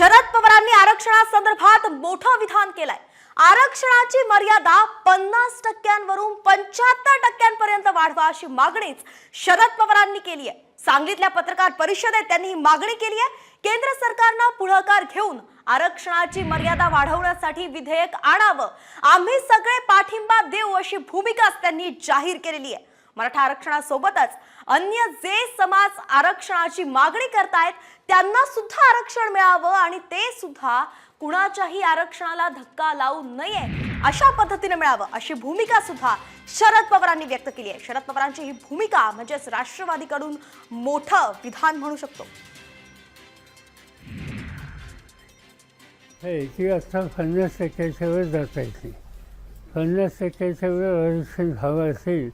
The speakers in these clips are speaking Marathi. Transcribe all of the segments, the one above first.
शरद पवारांनी आरक्षणासंदर्भात मोठं विधान केलंय. आरक्षणाची मर्यादा पन्नास टक्क्यांवरून पंच्याहत्तर टक्क्यांपर्यंत वाढवा अशी मागणीच शरद पवारांनी केली आहे. सांगलीतल्या पत्रकार परिषदेत त्यांनी ही मागणी केली आहे. केंद्र सरकारनं पुढाकार घेऊन आरक्षणाची मर्यादा वाढवण्यासाठी विधेयक आणावं. आम्ही सगळे पाठिंबा देऊ अशी भूमिकाच त्यांनी जाहीर केलेली आहे. मराठा आरक्षणासोबतच अन्य जे समाज आरक्षणाची मागणी करतायत त्यांना सुद्धा आरक्षण मिळावं आणि ते सुद्धा कुणाच्याही आरक्षणाला धक्का लावू नये अशा पद्धतीने मिळावं अशी भूमिका सुद्धा शरद पवारांनी व्यक्त केली आहे. शरद पवारांची ही भूमिका म्हणजेच राष्ट्रवादीकडून मोठं विधान म्हणू शकतो. ती आता पन्नास टक्क्याच्या वर जाता येते पन्नास टक्क्याच्या वर आरक्षण हवं असेल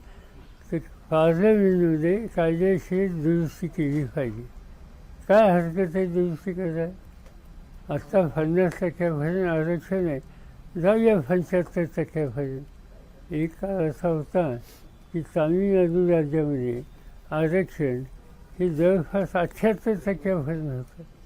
तर कायदेशीर दुरुस्ती केली पाहिजे काय हरकत आहे दुरुस्ती करायला आत्ता पन्नास टक्क्यापर्यंत आरक्षण आहे जाऊया पंच्याहत्तर टक्क्यापर्यंत एक काळ असा होता की तामिळनाडू राज्यामध्ये आरक्षण हे जवळपास अठ्ठ्याहत्तर टक्क्यापर्यंत होतं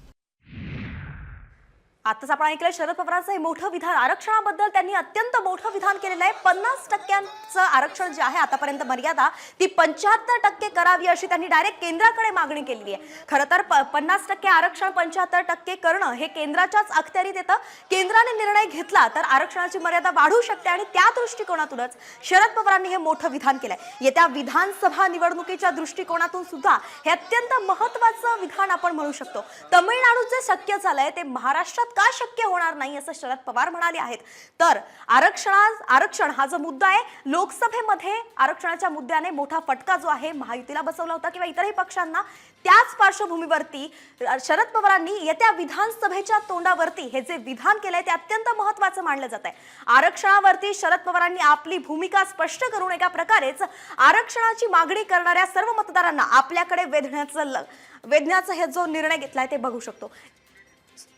आताच आपण ऐकलं शरद पवारांचं हे मोठं विधान. आरक्षणाबद्दल त्यांनी अत्यंत मोठं विधान केलेलं आहे. पन्नास टक्क्यांचं आरक्षण जे आहे आतापर्यंत मर्यादा ती पंच्याहत्तर टक्के करावी अशी त्यांनी डायरेक्ट केंद्राकडे मागणी केलेली आहे. खरं तर प- पन्नास टक्के आरक्षण पंच्याहत्तर टक्के करणं हे केंद्राच्याच अखत्यारीत येतं. केंद्राने निर्णय घेतला तर आरक्षणाची मर्यादा वाढू शकते आणि त्या दृष्टिकोनातूनच शरद पवारांनी हे मोठं विधान केलंय. येत्या विधानसभा निवडणुकीच्या दृष्टिकोनातून सुद्धा हे अत्यंत महत्वाचं विधान आपण म्हणू शकतो. तमिळनाडूत जे शक्य झालंय ते महाराष्ट्रात का शक्य होणार नाही असं शरद पवार म्हणाले आहेत. तर आरक्षणा आरक्षण हा जो मुद्दा आहे लोकसभेमध्ये आरक्षणाच्या मुद्द्याने मोठा फटका जो आहे महायुतीला बसवला होता किंवा इतरही पक्षांना त्याच पार्श्वभूमीवरती शरद पवारांनी येत्या विधानसभेच्या तोंडावरती हे जे विधान केलंय ते अत्यंत महत्वाचं मानलं जात आहे. आरक्षणावरती शरद पवारांनी आपली भूमिका स्पष्ट करून एका प्रकारेच आरक्षणाची मागणी करणाऱ्या सर्व मतदारांना आपल्याकडे वेधण्याचं ल- वेधण्याचा हे जो निर्णय घेतलाय ते बघू शकतो.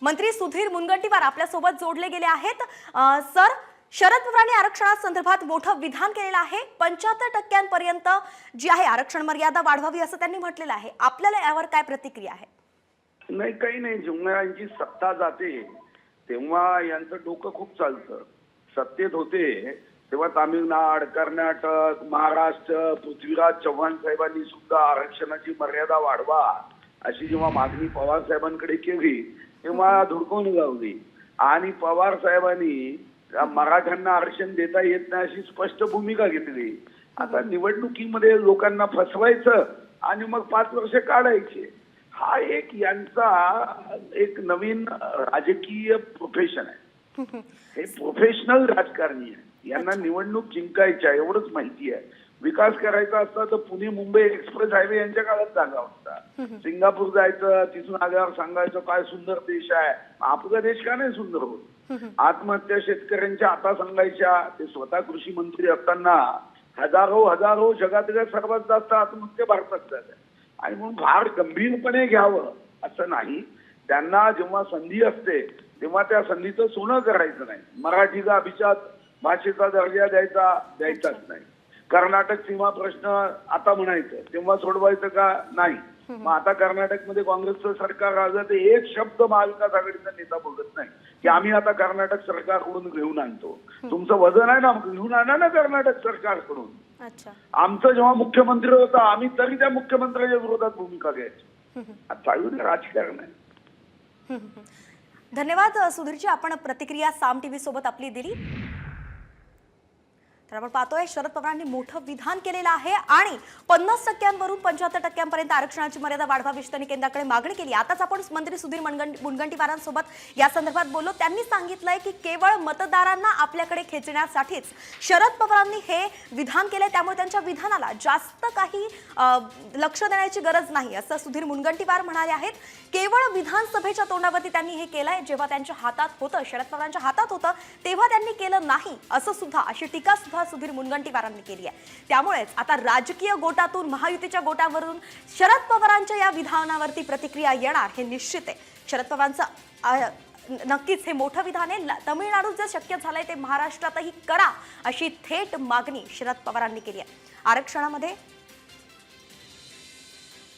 मंत्री सुधीर मुनगंटीवार आपल्यासोबत जोडले गेले आहेत. सर शरद पवारांनी आरक्षणासंदर्भात मोठं विधान केलेलं आहे. पंच्याहत्तर टक्क्यांपर्यंत जी आहे आरक्षण मर्यादा वाढवावी असं त्यांनी म्हटलेलं आहे. आपल्याला यावर काय प्रतिक्रिया आहे? नाही काही नाही. जेव्हा यांची सत्ता जाते तेव्हा यांचं डोकं खूप चालतं. सत्तेत होते तेव्हा तामिळनाड कर्नाटक महाराष्ट्र पृथ्वीराज चव्हाण साहेबांनी सुद्धा आरक्षणाची मर्यादा वाढवा. अशी जेव्हा मागणी पवार साहेबांकडे केली तेव्हा धुडकवून गावली आणि पवार साहेबांनी मराठ्यांना आरक्षण देता येत नाही अशी स्पष्ट भूमिका घेतली. आता निवडणुकीमध्ये लोकांना फसवायचं आणि मग पाच वर्ष काढायचे. हा एक यांचा एक नवीन राजकीय प्रोफेशन आहे. हे प्रोफेशनल राजकारणी आहे. यांना निवडणूक जिंकायच्या एवढंच माहिती आहे. विकास करायचा असता तर पुणे मुंबई एक्सप्रेस हायवे यांच्या काळात जागा होता. सिंगापूर जायचं तिथून आल्यावर सांगायचं काय सुंदर देश आहे. आपला देश का नाही सुंदर होत? आत्महत्या शेतकऱ्यांच्या आता सांगायच्या ते स्वतः कृषी मंत्री असताना हजारो हजारो जगातल्या सर्वात जास्त आत्महत्या भारतात झाल्या. आणि म्हणून फार गंभीरपणे घ्यावं असं नाही. त्यांना जेव्हा संधी असते तेव्हा त्या संधीचं सोनं करायचं नाही. मराठीचा अभिजात भाषेचा दर्जा द्यायचा द्यायचाच नाही. कर्नाटक सीमा प्रश्न आता म्हणायचं तेव्हा सोडवायचं का? नाही. मग आता कर्नाटकमध्ये काँग्रेसचं सरकार आलं तर एक शब्द महाविकास आघाडीचा नेता बोलत नाही. की आम्ही आता कर्नाटक सरकारकडून घेऊन आणतो. तुमचं वजन आहे ना घेऊन आणा ना कर्नाटक सरकारकडून. अच्छा. आमचं जेव्हा मुख्यमंत्री होता आम्ही तरी त्या मुख्यमंत्र्याच्या विरोधात भूमिका घ्यायची. चालू राजकारण आहे. धन्यवाद सुधीरजी. आपण प्रतिक्रिया साम टीव्ही सोबत आपली दिली. तर आपण पाहतोय शरद पवारांनी मोठं विधान केलेलं आहे आणि पन्नास टक्क्यांवरून पंच्याहत्तर टक्क्यांपर्यंत आरक्षणाची मर्यादा वाढवावी त्यांनी केंद्राकडे मागणी केली. आताच आपण मंत्री सुधीर मुनगंटीवारांसोबत या संदर्भात बोललो. त्यांनी सांगितलंय की केवळ मतदारांना आपल्याकडे खेचण्यासाठीच शरद पवारांनी हे विधान केलंय. त्यामुळे त्यांच्या विधानाला जास्त काही लक्ष देण्याची गरज नाही असं सुधीर मुनगंटीवार म्हणाले आहेत. केवळ विधानसभेच्या तोंडावरती त्यांनी हे केलंय. जेव्हा त्यांच्या हातात होतं शरद पवारांच्या हातात होतं तेव्हा त्यांनी केलं नाही असं सुद्धा अशी टीका सुद्धा सुधीर मुनगंटीवारांनी केली आहे. त्यामुळेच आता राजकीय गोटातून महायुतीच्या गोटावरून शरद पवारांच्या या विधानावरती प्रतिक्रिया येणार हे निश्चित आहे. शरद पवारांचं नक्कीच हे मोठं विधान आहे. तमिळनाडूत जे शक्य झालंय ते महाराष्ट्रातही करा अशी थेट मागणी शरद पवारांनी केली आहे. आरक्षणामध्ये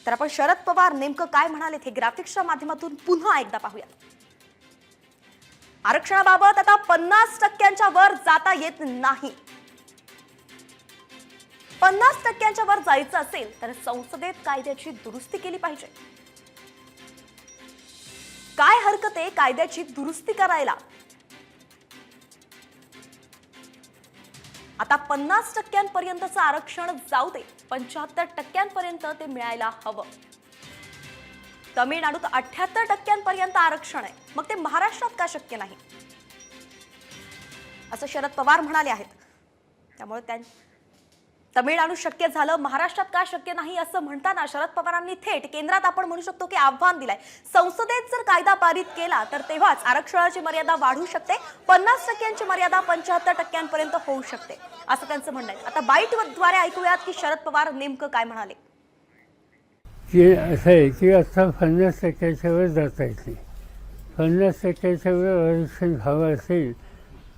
तर आपण शरद पवार नेमकं काय म्हणाले हे ग्राफिक्सच्या माध्यमातून पुन्हा एकदा पाहूयात. आरक्षणाबाबत आता पन्नास टक्क्यांच्या वर जाता येत नाही. पन्नास टक्क्यांच्या वर जायचं असेल तर संसदेत कायद्याची दुरुस्ती केली पाहिजे. काय हरकत आहे कायद्याची दुरुस्ती करायला? आता पन्नास टक्क्यांपर्यंतचं आरक्षण जाऊ दे पंच्याहत्तर टक्क्यांपर्यंत ते मिळायला हवं. तमिळनाडूत अठ्याहत्तर टक्क्यांपर्यंत आरक्षण आहे मग ते महाराष्ट्रात का शक्य नाही? असं शरद पवार म्हणाले आहेत. त्यामुळे त्या तमिळनाडू शक्य झालं महाराष्ट्रात का शक्य नाही असं म्हणताना शरद पवारांनी थेट केंद्रात आपण म्हणू शकतो की आव्हान दिलंय. संसदेत जर कायदा पारित केला तर तेव्हाच आरक्षणाची मर्यादा वाढू शकते पन्नास टक्क्यांची मर्यादा पंच्याहत्तर टक्क्यांपर्यंत होऊ शकते असं त्यांचं म्हणणं आहे. आता बाईटद्वारे ऐकूयात की शरद पवार नेमकं काय म्हणाले. की असं आहे की आता पन्नास टक्क्याच्या वर जाता येते पन्नास टक्क्याच्या वर आरक्षण हवं असेल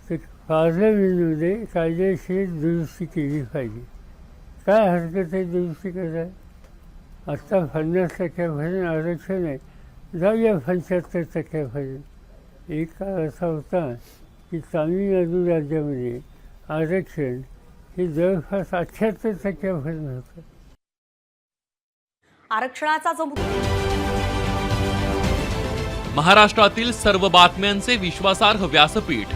तर पार्लमेंटमध्ये कायदेशीर दुरुस्ती केली पाहिजे. काय हरकत आहे दुरुस्ती करायला आत्ता पन्नास टक्क्यापर्यंत आरक्षण आहे. जाऊया पंच्याहत्तर टक्क्यापर्यंत एक काळ असा होता की तामिळनाडू राज्यामध्ये आरक्षण हे जवळपास अठ्ठ्याहत्तर टक्क्यापर्यंत होतं. आरक्षणाचा जो मुद्दा महाराष्ट्रातील सर्व बातम्यांचे विश्वासार्ह व्यासपीठ